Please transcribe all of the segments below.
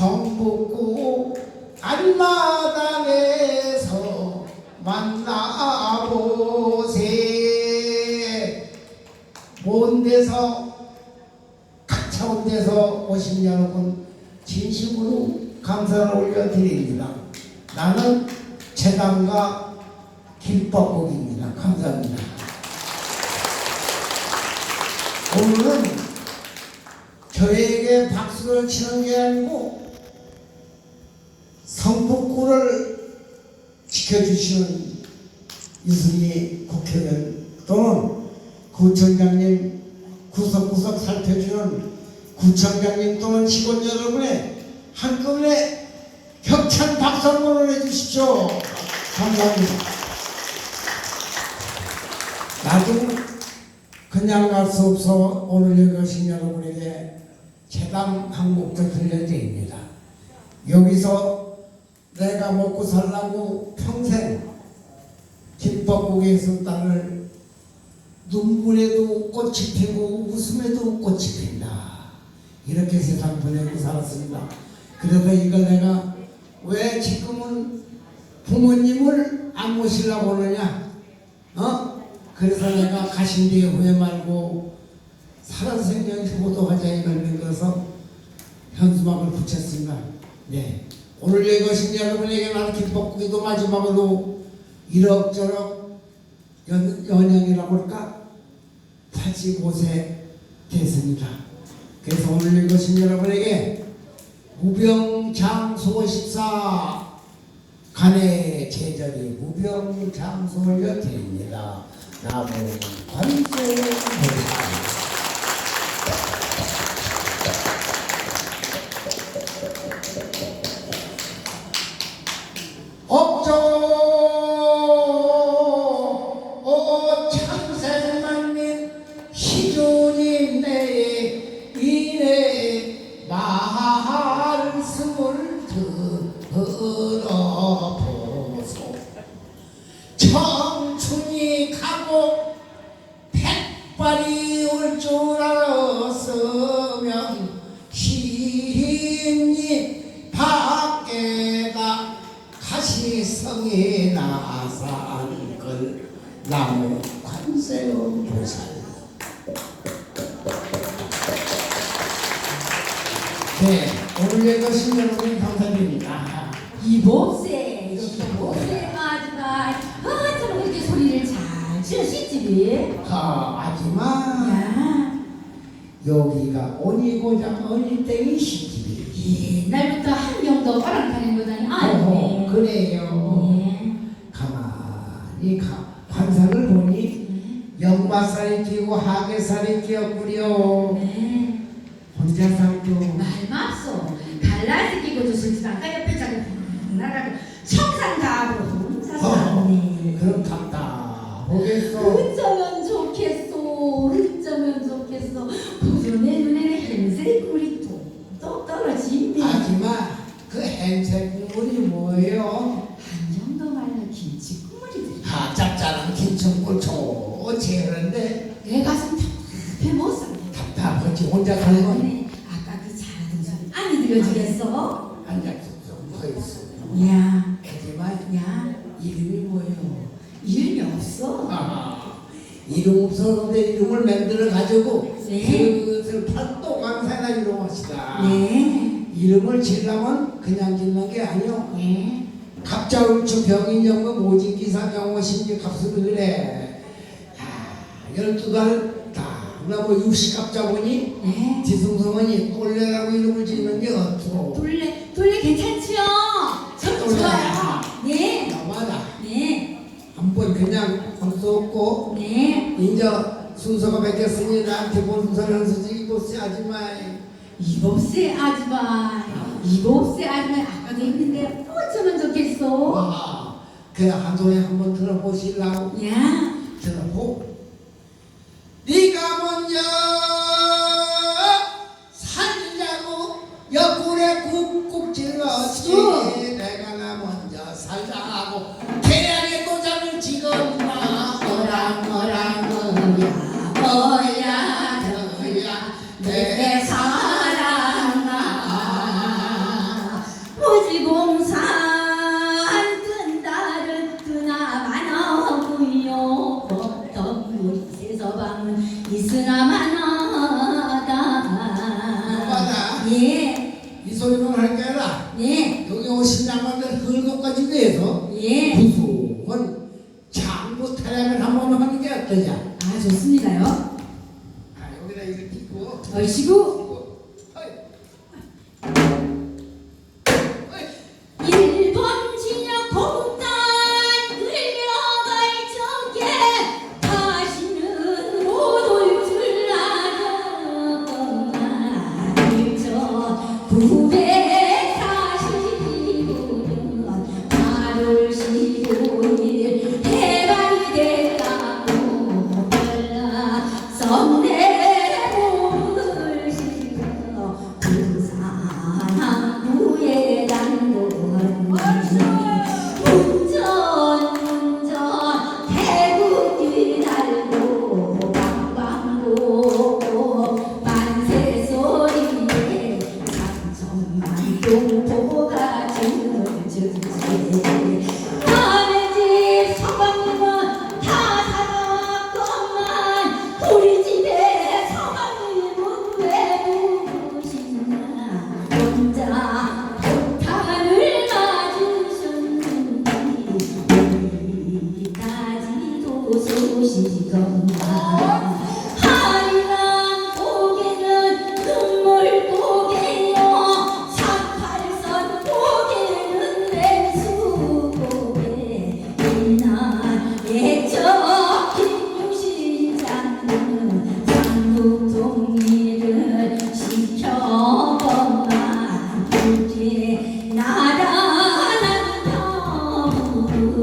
성북구 안마당에서 만나보세 먼 데서 가차온 데서 오신 여러분 진심으로 감사를 올려드립니다. 나는 재단과 김법국입니다. 감사합니다. 오늘은 저에게 박수를 치는 게 아니고 성북구를 지켜주시는 이승희 국회의원 또는 구청장님 구석구석 살펴주는 구청장님 또는 직원 여러분의 한꺼번에 격찬 박수 한번 해주십시오. 감사합니다. 나도 그냥 갈 수 없어 오늘 여기 오신 여러분에게 재단 항목도 들려드립니다. 여기서 내가 먹고 살라고 평생 김밥국에 있었다를 눈물에도 꽃이 피고 웃음에도 꽃이 핀다. 이렇게 세상 보내고 살았습니다. 그래서 이걸 내가 왜 지금은 부모님을 안 모시려고 하느냐? 어? 그래서 내가 가신 뒤에 후회 말고 살아생전 효도하자 이걸 믿어서 현수막을 붙였습니다. 네. 오늘 오신 여러분에게 나는 김복국이도 마지막으로 이럭저럭 연, 연영이라고 할까? 85세 됐습니다. 그래서 오늘 오신 여러분에게 무병장수십사 간의 제자리 무병장수를 드립니다. 나무 관세를 드 백발이 올 줄 알았으면 시인이 밖에다 가시성이 나산 걸 나무 관세음 보살 네 오늘 여것은 여러분 감사드립니다. 이보세 이보세 마지막. 아 저런 이렇게 소리 를잘 지으시지 하, 하지만 야. 여기가 어니고장 어니땡이 시집이. 옛날부터 한 명도 허락하는 거다니. 어허, 아네. 그래요. 네. 가만히 가, 관상을 보니 역마살이 끼고 하계살이 끼었구려. 네. 혼자 살죠 말맙소 갈라지 끼고 주실지 아까 옆에 자기 나라고 청산가하고 혼자 어, 사네. 그럼 갔다 보겠어 어쩌면 좋겠소 어쩌면 좋겠소. 내 눈에는 흰색 꿀이 뚝뚝 떨어지네. 하지만 그 행색 국물이 뭐예요? 한 정도 말라 김치 국물이들 아 짭짤한 김치국물 좋지 그런데 내 가슴 답답해 못 살네 답답하지 혼자 가는 건 네, 아까 그 잘하던 소리 안 들려주겠어? 앉아서 서 있어 야, 하지만 야, 이름이 뭐예요? 이름이 없어. 아, 이름 없었는데 이름을 만들어 가지고 네. 그것을 팔도강사나 이름합시다. 네, 이름을 지려면 그냥 짓는 게 아니요. 네. 갑자 울추 병인정금 오직기사 경호신지 값을 그래. 야, 열두 달다 그러고 육식 갑자 보니 네. 지승성은이 똘레라고 이름을 짓는 게 어떠? 돌레, 돌레 괜찮지요? 참 돌레. 좋아요. 네, 나마다 네, 한번 그냥 볼수 없고 네. 이제 순서가 바뀌었으니 나한테 본 순서를 솔직히 보지 아줌마 이봅세 아줌마, 이봅세 아줌마 아까도 했는데 어쩌면 좋겠어? 와, 그한 손에 한번 들어보실라고. 야, 들어보. 네가 먼저 살자고 옆구리에 꾹꾹 찔렀지. 어. 내가 나 먼저 살자 이스라마나다. 예. 이 소리는 할 거야. 네. 예. 여기 오신 양반들 흙 것까지 내서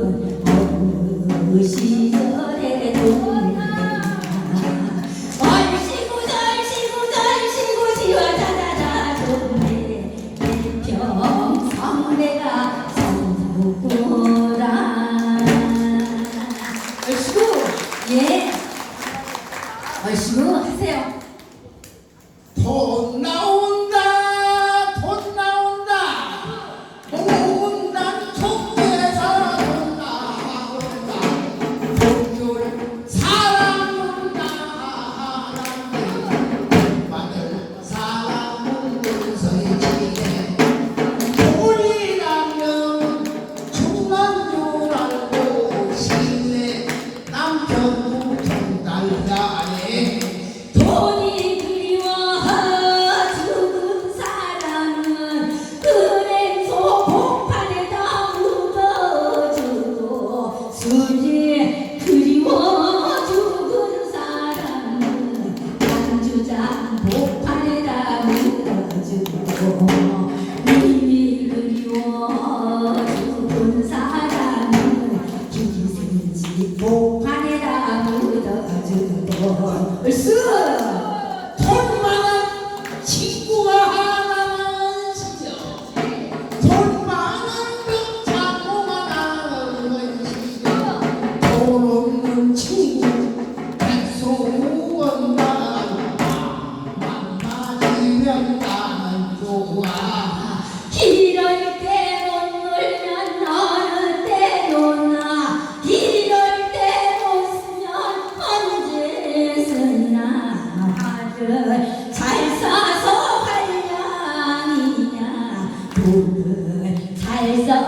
Lula.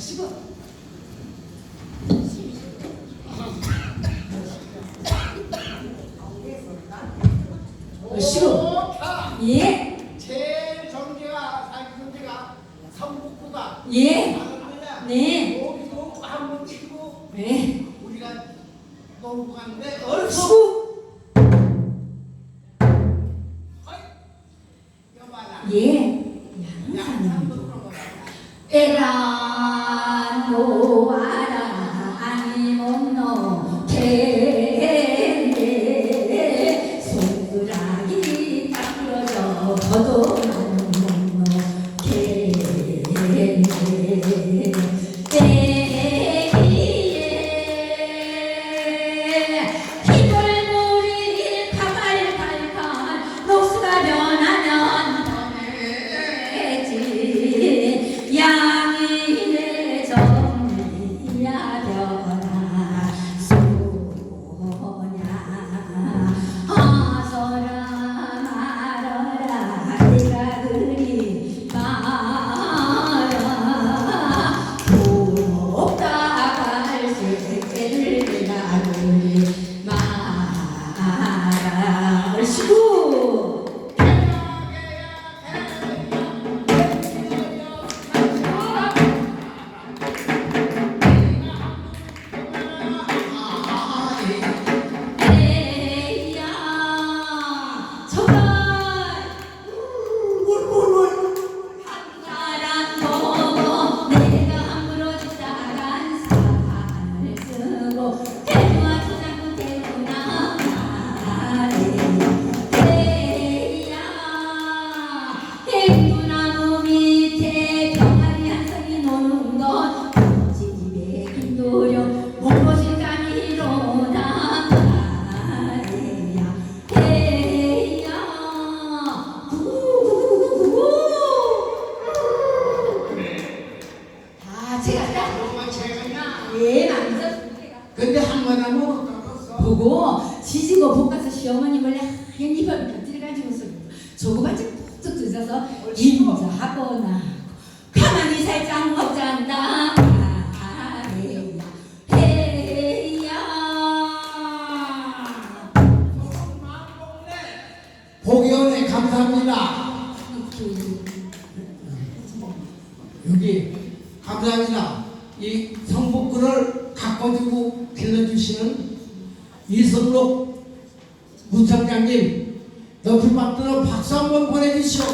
10원. 시고 예. 예. 네. 네. 여기도 고가는데 네. 얼쑤 저 보고 지지고 볶아서 시어머니 몰래 하얀 이빨을 곁들여가지고서 조그만 좀푹 드셔서 인자하거나 가만히 살짝 먹잔다. 아이야 헤야. 복연에 감사합니다. 여기 감사합니다. 이 성북구를 가꿔주고 길러주시는 이승록 부청장님 높이 받들어 박수 한번 보내주시오.